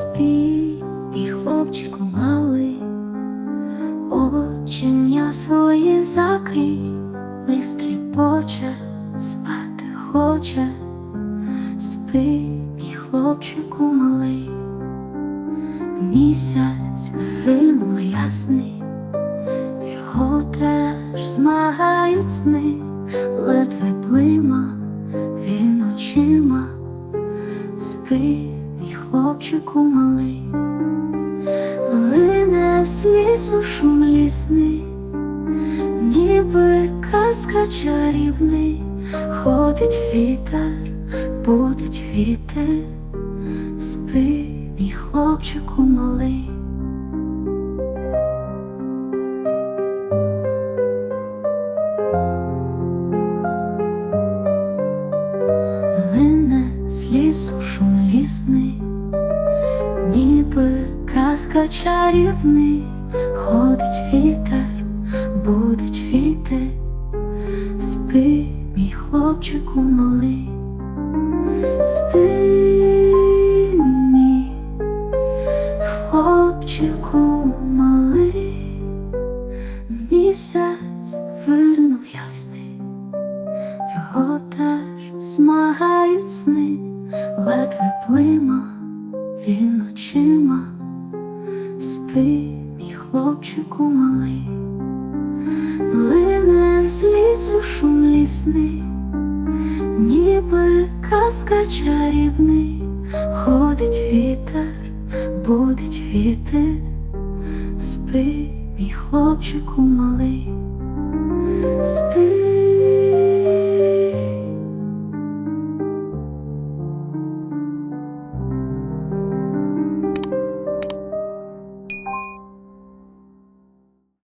спій, і хлопчику малий, Очення свої закрий, листріпоче, спати хоче, спи, і хлопчику малий, місяць ринув ясний, його теж змагають сни. Хлопчику малий. Лине з лісу шум лісний, ніби казка чарівний, ходить вітер, будить вітер, спи, мій хлопчику малий. Лине з шум лісний, ніби казка чарівний, ходить вітер, будить вітер, спи, мій хлопчику малий, спи, хлопчику малий, місяць вирнув ясний, його теж змагають сни, ледве плима він очима, спи, мій хлопчику малий, лине з лісу шум лісний, ніби казка чарівний, ходить вітер, будить вітер, спи, мій хлопчику малий.